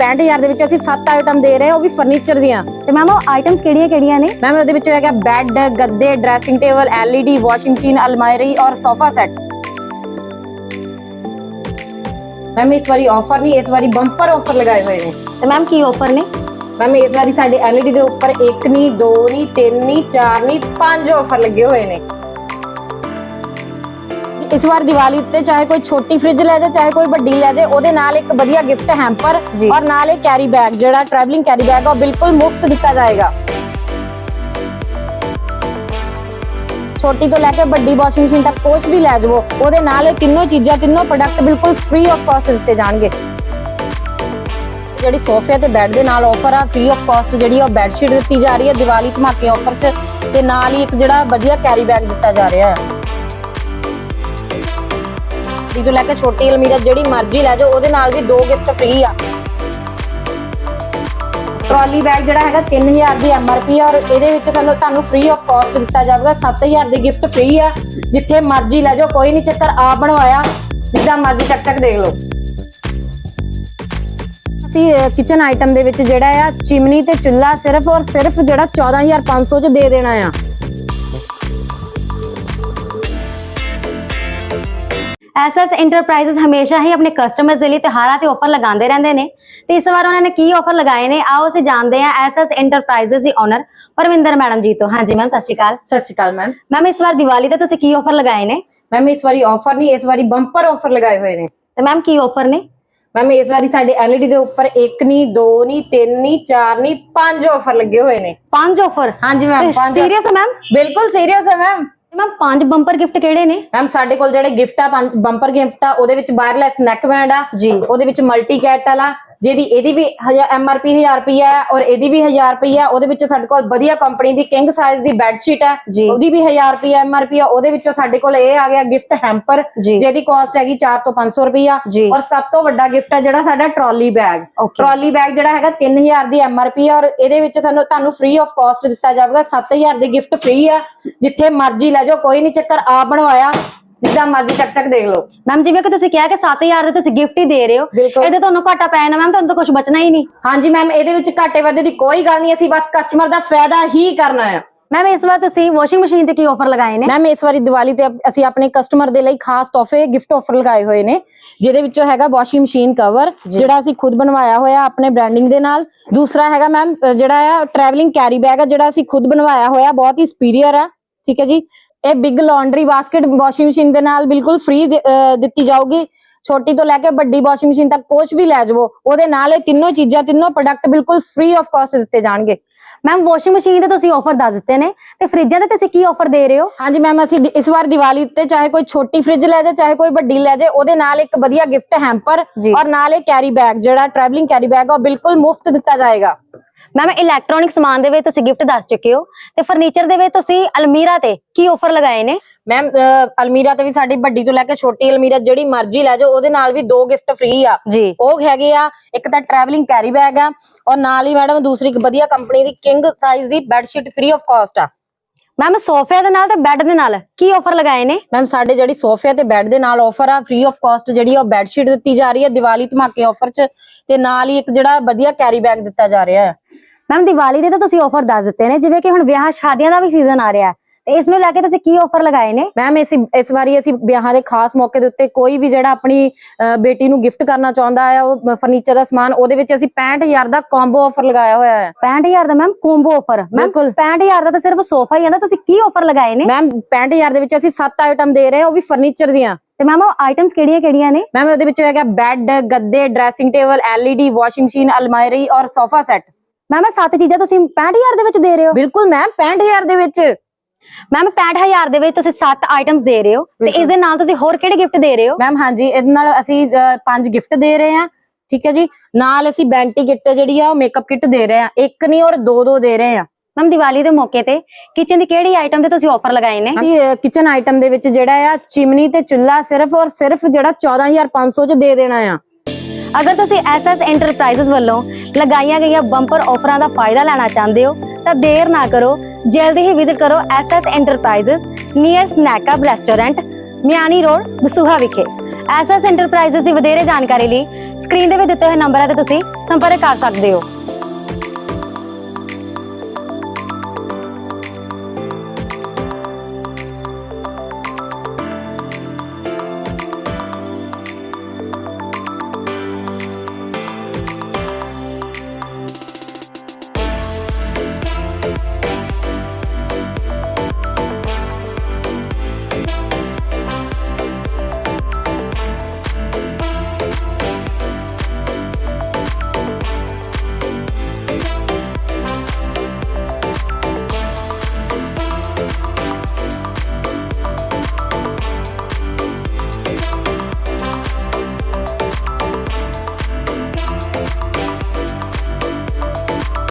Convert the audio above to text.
65000 ਦੇ ਵਿੱਚ ਅਸੀਂ 7 ਆਈਟਮ ਦੇ ਰਹੇ ਹਾਂ ਉਹ ਵੀ ਫਰਨੀਚਰ ਦੀਆਂ। ਤੇ ਮੈਮ ਉਹ ਆਈਟਮਸ ਕਿਹੜੀਆਂ ਕਿਹੜੀਆਂ ਨੇ? ਮੈਮ ਉਹਦੇ ਵਿੱਚ ਹੈਗਾ ਬੈੱਡ ਗੱਦੇ dressing table LED washing machine ਅਲਮਾਰੀ ਔਰ ਸੋਫਾ ਸੈੱਟ ਮੈਮ ਇਸ ਵਾਰੀ ਆਫਰ ਨਹੀਂ ਇਸ ਵਾਰੀ ਬੰਪਰ ਆਫਰ ਲਗਾਏ ਹੋਏ ਨੇ। ਤੇ ਮੈਮ ਕੀ ਆਫਰ ਨੇ? ਮੈਮ ਇਸ ਵਾਰੀ ਸਾਡੇ LED ਦੇ ਉੱਪਰ ਇੱਕ ਨਹੀਂ ਦੋ ਨਹੀਂ ਤਿੰਨ ਨਹੀਂ ਚਾਰ ਨਹੀਂ ਪੰਜ ਆਫਰ ਲੱਗੇ ਹੋਏ ਨੇ। ਇਸ ਵਾਰ ਦੀਵਾਲੀ ਉੱਤੇ ਚਾਹੇ ਕੋਈ ਛੋਟੀ ਫ੍ਰਿਜ ਲੈ ਜਾਏ ਚਾਹੇ ਕੋਈ ਵੱਡੀ ਲੈ ਜਾਏ ਉਹਦੇ ਨਾਲ ਇੱਕ ਵਧੀਆ ਗਿਫਟ ਹੈਂਪਰ ਜੀ। ਔਰ ਨਾਲ ਇੱਕ ਕੈਰੀ ਬੈਗ ਜਿਹੜਾ ਟਰੈਵਲਿੰਗ ਕੈਰੀ ਬੈਗ ਉਹ ਬਿਲਕੁਲ ਮੁਫਤ ਦਿੱਤਾ ਜਾਏਗਾ। ਛੋਟੀ ਤੋਂ ਲੈ ਕੇ ਵੱਡੀ ਵਾਸ਼ਿੰਗ ਮਸ਼ੀਨ ਤੱਕ ਕੁਝ ਵੀ ਲੈ ਜਾਵੋ ਉਹਦੇ ਨਾਲ ਇਹ ਤਿੰਨੋਂ ਚੀਜ਼ਾਂ ਤਿੰਨੋਂ ਪ੍ਰੋਡਕਟ ਬਿਲਕੁਲ ਫ੍ਰੀ ਆਫ ਕਾਸਟ ਦਿੱਤੇ ਜਾਣਗੇ। ਜਿਹੜੀ ਸੋਫੇ ਤੇ ਬੈੱਡ ਦੇ ਨਾਲ ਆਫਰ ਆ ਫ੍ਰੀ ਆਫ ਕਾਸਟ ਜਿਹੜੀ ਉਹ ਬੈੱਡ ਸ਼ੀਟ ਦਿੱਤੀ ਜਾ ਰਹੀ ਹੈ ਦੀਵਾਲੀ ਧਮਾਕੇ ਆਫਰ 'ਚ ਤੇ ਨਾਲ ਹੀ ਇੱਕ ਜਿਹੜਾ ਵਧੀਆ ਕੈਰੀ ਬੈਗ ਦਿੱਤਾ ਜਾ ਰਿਹਾ ਹੈ। ਦੀ ਤੋਂ ਲੈ ਕੇ ਛੋਟੀ ਅਲਮੀਰਾ ਜਿਹੜੀ ਮਰਜ਼ੀ ਲੈ ਜਾਓ, ਉਹਦੇ ਨਾਲ ਵੀ ਦੋ ਗਿਫਟ ਫ੍ਰੀ ਆ। ਟਰਾਲੀ ਬੈਗ ਜਿਹੜਾ ਹੈਗਾ 3000 ਦੀ ਐਮਆਰਪੀ ਔਰ ਇਹਦੇ ਵਿੱਚ ਸਾਨੂੰ ਤੁਹਾਨੂੰ ਫ੍ਰੀ ਆਫ ਕਾਸਟ ਦਿੱਤਾ ਜਾਵੇਗਾ। 7000 ਦੀ ਗਿਫਟ ਫ੍ਰੀ ਆ। ਜਿੱਥੇ ਮਰਜ਼ੀ ਲੈ ਜਾਓ, ਕੋਈ ਨਹੀਂ ਚੱਕਰ ਆਪ ਬਣਵਾਇਆ। ਜਿੱਦਾਂ ਮਰਜ਼ੀ ਚੱਕ ਚੱਕ ਦੇਖ ਲਓ। ਅਸੀਂ ਕਿਚਨ ਆਈਟਮ ਦੇ ਵਿੱਚ ਜਿਹੜਾ ਆ, ਚਿਮਨੀ ਤੇ ਚੁੱਲ੍ਹਾ ਸਿਰਫ ਔਰ ਸਿਰਫ ਜਿਹੜਾ 14500 ਚ ਦੇ ਦੇਣਾ ਆ। ਐਸਐਸ ਇੰਟਰਪ੍ਰਾਈਜ਼ਸ ਹਮੇਸ਼ਾ ਹੀ ਆਪਣੇ ਕਸਟਮਰਸ ਦੇ ਲਈ ਤਿਉਹਾਰਾਂ ਤੇ ਆਫਰ ਲਗਾਉਂਦੇ ਰਹਿੰਦੇ ਨੇ। ਤੇ ਇਸ ਵਾਰ ਉਹਨਾਂ ਨੇ ਕੀ ਆਫਰ ਲਗਾਏ ਨੇ? ਆਓ ਅਸੀਂ ਜਾਣਦੇ ਹਾਂ ਐਸਐਸ ਇੰਟਰਪ੍ਰਾਈਜ਼ਸ ਦੀ ਓਨਰ ਪਰਵਿੰਦਰ ਮੈਡਮ ਜੀ ਤੋਂ। ਹਾਂਜੀ ਮੈਮ ਸਤਿ ਸ਼੍ਰੀ ਅਕਾਲ। ਸਤਿ ਸ਼੍ਰੀ ਅਕਾਲ ਮੈਮ। ਮੈਮ ਇਸ ਵਾਰ ਦੀਵਾਲੀ ਤੇ ਤੁਸੀਂ ਕੀ ਆਫਰ ਲਗਾਏ ਨੇ? ਮੈਮ ਇਸ ਵਾਰੀ ਆਫਰ ਨਹੀਂ ਇਸ ਵਾਰੀ ਬੰਪਰ ਆਫਰ ਲਗਾਏ ਹੋਏ ਨੇ। ਤੇ ਮੈਮ ਕੀ ਆਫਰ ਨੇ? ਮੈਮ ਇਸ ਵਾਰੀ ਸਾਡੇ LED ਦੇ ਉੱਪਰ ਇੱਕ ਨਹੀਂ ਦੋ ਨਹੀਂ ਤਿੰਨ ਨਹੀਂ ਚਾਰ ਨਹੀਂ ਪੰਜ ਆਫਰ ਲੱਗੇ ਹੋਏ ਨੇ। ਪੰਜ ਆਫਰ ਹਾਂਜੀ ਮੈਮ ਪੰਜ ਸੀਰੀਅਸ ਹੈ ਮੈਮ? ਬਿਲਕੁਲ ਸੀਰੀਅਸ ਹੈ ਮੈਮ। ਮੈਮ ਪੰਜ ਬੰਪਰ ਗਿਫਟ ਕਿਹੜੇ ਨੇ ਮੈਮ ਸਾਡੇ ਕੋਲ ਜਿਹੜੇ ਗਿਫਟ ਆ ਬੰਪਰ ਗਿਫਟ ਆ ਉਹਦੇ ਵਿੱਚ ਵਾਇਰਲੈਸ ਨੈਕ ਬੈਂਡ ਆ ਜੀ। ਉਹਦੇ ਵਿੱਚ ਮਲਟੀ ਕੈਟ ਵਾਲਾ ਜਿਹਦੀ ਇਹਦੀ ਵੀ ਐਮਆਰਪੀ 1000 ਰੁਪਿਆ ਹੈ ਔਰ ਇਹਦੀ ਵੀ 1000 ਰੁਪਿਆ ਉਹਦੇ ਵਿੱਚ ਸਾਡੇ ਕੋਲ ਵਧੀਆ ਕੰਪਨੀ ਦੀ ਕਿੰਗ ਸਾਈਜ਼ ਦੀ ਬੈੱਡ ਸ਼ੀਟ ਹੈ। ਉਹਦੀ ਵੀ 1000 ਰੁਪਿਆ ਐਮਆਰਪੀ ਆ ਉਹਦੇ ਵਿੱਚੋਂ ਸਾਡੇ ਕੋਲ ਇਹ ਆ ਗਿਆ ਗਿਫਟ ਹੈਂਪਰ। ਜਿਹਦੀ ਕਾਸਟ ਹੈਗੀ 4 ਤੋਂ 500 ਰੁਪਿਆ ਜੀ। ਔਰ ਸਭ ਤੋਂ ਵੱਡਾ ਗਿਫਟ ਹੈ ਜਿਹੜਾ ਸਾਡਾ ਟਰਾਲੀ ਬੈਗ. ਟਰਾਲੀ ਬੈਗ ਜਿਹੜਾ ਹੈਗਾ 3000 ਦੀ ਐਮਆਰਪੀ ਆ ਔਰ ਇਹਦੇ ਵਿੱਚ ਸਾਨੂੰ ਤੁਹਾਨੂੰ ਫ੍ਰੀ ਆਫ ਕਾਸਟ ਦਿੱਤਾ ਜਾਵੇਗਾ 7000 ਦੀ ਗਿਫਟ ਫ੍ਰੀ ਆ ਜਿੱਥੇ ਮਰਜ਼ੀ ਲੈ ਜਾਓ ਕੋਈ ਨਹੀਂ ਚੱਕਰ ਆਪ ਬਣਵਾਇਆ ਜਿੱਦਾਂ ਮਰਜ਼ੀ ਚੱਕ ਚੱਕ ਦੇਖ ਲਓ। ਮੈਮ ਜਿਵੇਂ ਕਿ ਤੁਸੀਂ ਕਿਹਾ ਕਿ 7000 ਦੇ ਤੁਸੀਂ ਗਿਫਟ ਹੀ ਦੇ ਰਹੇ ਹੋ ਬਿਲਕੁਲ। ਇਹਦੇ ਤੁਹਾਨੂੰ ਘਾਟਾ ਪੈ ਜਾਣਾ ਮੈਮ ਤੁਹਾਨੂੰ ਤਾਂ ਕੁਝ ਬਚਣਾ ਹੀ ਨਹੀਂ। ਹਾਂਜੀ ਮੈਮ ਇਹਦੇ ਵਿੱਚ ਘਾਟੇ ਵਾਧੇ ਦੀ ਕੋਈ ਗੱਲ ਨਹੀਂ ਅਸੀਂ ਬਸ ਕਸਟਮਰ ਦਾ ਫਾਇਦਾ ਹੀ ਕਰਨਾ ਹੈ ਮੈਮ ਇਸ ਵਾਰ ਤੁਸੀਂ ਵਾਸ਼ਿੰਗ ਮਸ਼ੀਨ ਤੇ ਕੀ ਆਫਰ ਲਗਾਏ ਨੇ? ਮੈਮ ਇਸ ਵਾਰੀ ਦੀਵਾਲੀ ਤੇ ਅਪ- ਅਸੀਂ ਆਪਣੇ ਕਸਟਮਰ ਦੇ ਲਈ ਖਾਸ ਤੋਹਫੇ ਗਿਫਟ ਆਫਰ ਲਗਾਏ ਹੋਏ ਨੇ ਜਿਹਦੇ ਵਿੱਚੋਂ ਹੈਗਾ ਵਾਸ਼ਿੰਗ ਮਸ਼ੀਨ ਕਵਰ ਜਿਹੜਾ ਅਸੀਂ ਖੁਦ ਬਣਵਾਇਆ ਹੋਇਆ ਆਪਣੇ ਬ੍ਰਾਂਡਿੰਗ ਦੇ ਨਾਲ। ਦੂਸਰਾ ਹੈਗਾ ਮੈਮ ਜਿਹੜਾ ਆ ਟਰੈਵਲਿੰਗ ਕੈਰੀ ਬੈਗ ਆ ਜਿਹੜਾ ਅਸੀਂ ਖੁਦ ਬਣਵਾਇਆ ਹੋਇਆ ਬਹੁਤ ਹੀ ਸੁਪੀਰੀਅਰ ਆ। ਠੀਕ ਹੈ ਜੀ? ਇਹ big laundry basket washing machine ਦੇ ਨਾਲ ਬਿਲਕੁਲ ਫ੍ਰੀ ਦਿੱਤੀ ਜਾਊਗੀ। ਛੋਟੀ ਤੋਂ ਲੈ ਕੇ ਵੱਡੀ ਵਾਸ਼ਿੰਗ ਮਸ਼ੀਨ ਤੱਕ ਕੁਝ ਵੀ ਲੈ ਜਾਵੋ ਉਹਦੇ ਨਾਲ ਇਹ ਤਿੰਨੋਂ ਚੀਜ਼ਾਂ ਤਿੰਨੋਂ ਪ੍ਰੋਡਕਟ ਬਿਲਕੁਲ ਫ੍ਰੀ ਆਫ ਕਾਸਟ ਦਿੱਤੇ ਜਾਣਗੇ। ਮੈਮ ਵਾਸ਼ਿੰਗ ਮਸ਼ੀਨ ਤੇ ਤੁਸੀਂ ਆਫਰ ਦੱਸ ਦਿੱਤੇ ਨੇ ਤੇ ਫ੍ਰਿਜਾਂ ਤੇ ਤੁਸੀਂ ਕੀ ਆਫਰ ਦੇ ਰਹੇ ਹੋ? ਹਾਂਜੀ ਮੈਮ ਅਸੀਂ ਇਸ ਵਾਰ ਦੀਵਾਲੀ ਉੱਤੇ ਚਾਹੇ ਕੋਈ ਛੋਟੀ ਫ੍ਰਿਜ ਲੈ ਜਾਏ ਚਾਹੇ ਕੋਈ ਵੱਡੀ ਲੈ ਜਾਏ ਉਹਦੇ ਨਾਲ ਇੱਕ ਵਧੀਆ ਗਿਫਟ ਹੈਂਪਰ ਜੀ। ਔਰ ਨਾਲ ਇਹ ਕੈਰੀ ਬੈਗ ਜਿਹੜਾ ਟਰੈਵਲਿੰਗ ਕੈਰੀ ਬੈਗ ਉਹ ਬਿਲਕੁਲ ਮੁਫਤ ਦਿੱਤਾ ਜਾਏਗਾ। ਮੈਮ ਇਲੈਕਟ੍ਰੋਨਿਕ ਸਮਾਨ ਦੇ ਵਿੱਚ ਤੁਸੀਂ ਗਿਫਟ ਦੱਸ ਚੁੱਕੇ ਹੋ ਤੇ ਫਰਨੀਚਰ ਦੇ ਵਿੱਚ ਤੁਸੀਂ ਅਲਮੀਰਾ ਤੇ ਕੀ ਆਫਰ ਲਗਾਏ ਨੇ? ਮੈਮ ਅਲਮੀਰਾ ਤੇ ਵੀ ਸਾਡੀ ਵੱਡੀ ਤੋਂ ਲੈ ਕੇ ਛੋਟੀ ਅਲਮੀਰਾ ਜਿਹੜੀ ਮਰਜ਼ੀ ਲੈ ਜਾਓ ਉਹਦੇ ਨਾਲ ਵੀ ਦੋ ਗਿਫਟ ਫ੍ਰੀ ਆ। ਉਹ ਹੈਗੇ ਆ ਇੱਕ ਤਾਂ ਟਰੈਵਲਿੰਗ ਕੈਰੀ ਬੈਗ ਆ ਔਰ ਨਾਲ ਹੀ ਮੈਡਮ ਦੂਸਰੀ ਇੱਕ ਵਧੀਆ ਕੰਪਨੀ ਦੀ king size the bed sheet free of cost ਆ। ਮੈਮ ਸੋਫੇ ਦੇ ਨਾਲ ਤੇ ਬੈੱਡ ਦੇ ਨਾਲ ਕੀ ਆਫਰ ਲਗਾਏ ਨੇ? ਮੈਮ ਸਾਡੇ ਜਿਹੜੀ ਸੋਫੇ ਤੇ ਬੈੱਡ ਦੇ ਨਾਲ ਆਫਰ ਆ ਫ੍ਰੀ ਆਫ ਕਾਸਟ ਜਿਹੜੀ ਆ ਉਹ ਬੈੱਡ ਸ਼ੀਟ ਦਿੱਤੀ ਜਾ ਰਹੀ ਹੈ ਦੀਵਾਲੀ ਧਮਾਕੇ ਆਫਰ 'ਚ ਤੇ ਨਾਲ ਹੀ ਇੱਕ ਜਿਹੜਾ ਵਧੀਆ ਕੈਰੀ ਬੈਗ ਦਿੱਤਾ ਜਾ ਰਿਹਾ ਹੈ ਮੈਮ ਦੀਵਾਲੀ ਦੇ ਤਾਂ ਤੁਸੀਂ ਆਫਰ ਦੱਸ ਦਿੱਤੇ ਨੇ ਜਿਵੇਂ ਕਿ ਹੁਣ ਵਿਆਹ ਸ਼ਾਦੀਆਂ ਦਾ ਵੀ ਸੀਜ਼ਨ ਆ ਰਿਹਾ ਹੈ। ਤੇ ਇਸ ਨੂੰ ਲੈ ਕੇ ਤੁਸੀਂ ਕੀ ਆਫਰ ਲਗਾਏ ਨੇ? ਮੈਮ ਇਸ ਇਸ ਵਾਰੀ ਅਸੀਂ ਵਿਆਹਾਂ ਦੇ ਖਾਸ ਮੌਕੇ ਦੇ ਉੱਤੇ ਕੋਈ ਵੀ ਜਿਹੜਾ ਆਪਣੀ ਬੇਟੀ ਨੂੰ ਗਿਫਟ ਕਰਨਾ ਚਾਹੁੰਦਾ ਹੈ ਉਹ ਫਰਨੀਚਰ ਦਾ ਸਮਾਨ ਉਹਦੇ ਵਿੱਚ ਅਸੀਂ 65000 ਦਾ ਕੰਬੋ ਆਫਰ ਲਗਾਇਆ ਹੋਇਆ ਹੈ। 65000 ਦਾ ਮੈਮ ਕੋਂਬੋ ਆਫਰ ਮੈਮ ਬਿਲਕੁਲ। 65000 ਦਾ ਤਾਂ ਸਿਰਫ ਸੋਫਾ ਹੀ ਆਂਦਾ ਤੁਸੀਂ ਕੀ ਆਫਰ ਲਗਾਏ ਨੇ? ਮੈਮ 65000 ਦੇ ਵਿੱਚ ਅਸੀਂ 7 ਆਈਟਮ ਦੇ ਰਹੇ ਹਾਂ ਉਹ ਵੀ ਫਰਨੀਚਰ ਦੀਆਂ। ਤੇ ਮੈਮ ਉਹ ਆਈਟਮਸ ਕਿਹੜੀਆਂ ਕਿਹੜੀਆਂ ਨੇ? ਮੈਮ ਉਹਦੇ ਵਿੱਚ ਹੈਗਾ ਬੈੱਡ ਗੱਦੇ dressing table LED washing machine ਅਲਮਾਰੀ ਔਰ ਸੋਫਾ ਸੈੱਟ ਮੈਮ ਇਹ ਸੱਤ ਚੀਜ਼ਾਂ ਤੁਸੀਂ 65000 ਦੇ ਵਿੱਚ ਦੇ ਰਹੇ ਹੋ। ਬਿਲਕੁਲ ਮੈਮ 65000 ਦੇ ਵਿੱਚ। ਮੈਮ 65000 ਦੇ ਵਿੱਚ ਤੁਸੀਂ ਸੱਤ ਆਈਟਮਸ ਦੇ ਰਹੇ ਹੋ ਤੇ। ਇਸ ਦੇ ਨਾਲ ਤੁਸੀਂ ਹੋਰ ਕਿਹੜੇ ਗਿਫਟ ਦੇ ਰਹੇ ਹੋ? ਮੈਮ ਹਾਂਜੀ ਇਹਦੇ ਨਾਲ ਅਸੀਂ ਪੰਜ ਗਿਫਟ ਦੇ ਰਹੇ ਹਾਂ। ਠੀਕ ਹੈ ਜੀ? ਨਾਲ ਅਸੀਂ ਬੈਂਟੀ ਕਿੱਟ ਜਿਹੜੀ ਆ ਉਹ ਮੇਕਅਪ ਕਿੱਟ ਦੇ ਰਹੇ ਹਾਂ। ਇੱਕ ਨਹੀਂ ਔਰ ਦੋ ਦੋ ਦੇ ਰਹੇ ਹਾਂ। ਮੈਮ ਦੀਵਾਲੀ ਦੇ ਮੌਕੇ ਤੇ ਕਿਚਨ ਦੀ ਕਿਹੜੀ ਆਈਟਮ ਤੇ ਤੁਸੀਂ ਆਫਰ ਲਗਾਏ ਨੇ? ਅਸੀਂ ਕਿਚਨ ਆਈਟਮ ਦੇ ਵਿੱਚ ਜਿਹੜਾ ਆ ਚਿਮਨੀ ਤੇ ਚੁੱਲ੍ਹਾ ਸਿਰਫ ਔਰ ਸਿਰਫ ਜਿਹੜਾ 14500 ਚ ਦੇ ਦੇਣਾ ਆ। ਅਗਰ ਤੁਸੀਂ ਐਸਐਸ ਐਂਟਰਪ੍ਰਾਈਜ਼ਸ ਵੱਲੋਂ ਲਗਾਈਆਂ ਗਈਆਂ ਬੰਪਰ ਆਫਰਾਂ ਦਾ ਫਾਇਦਾ ਲੈਣਾ ਚਾਹੁੰਦੇ ਹੋ ਤਾਂ ਦੇਰ ਨਾ ਕਰੋ, ਜਲਦੀ ਹੀ ਵਿਜ਼ਿਟ ਕਰੋ SS enterprises near Snackup restaurant Miani road, Dasuya ਵਿਖੇ। ਐਸਐਸ ਇੰਟਰਪ੍ਰਾਈਜ਼ਸ ਦੀ ਵਧੇਰੇ ਜਾਣਕਾਰੀ ਲਈ ਸਕਰੀਨ ਦੇ ਵਿੱਚ ਦਿੱਤੇ ਹੋਏ ਨੰਬਰਾਂ ਤੇ ਤੁਸੀਂ ਸੰਪਰਕ ਕਰ ਸਕਦੇ ਹੋ।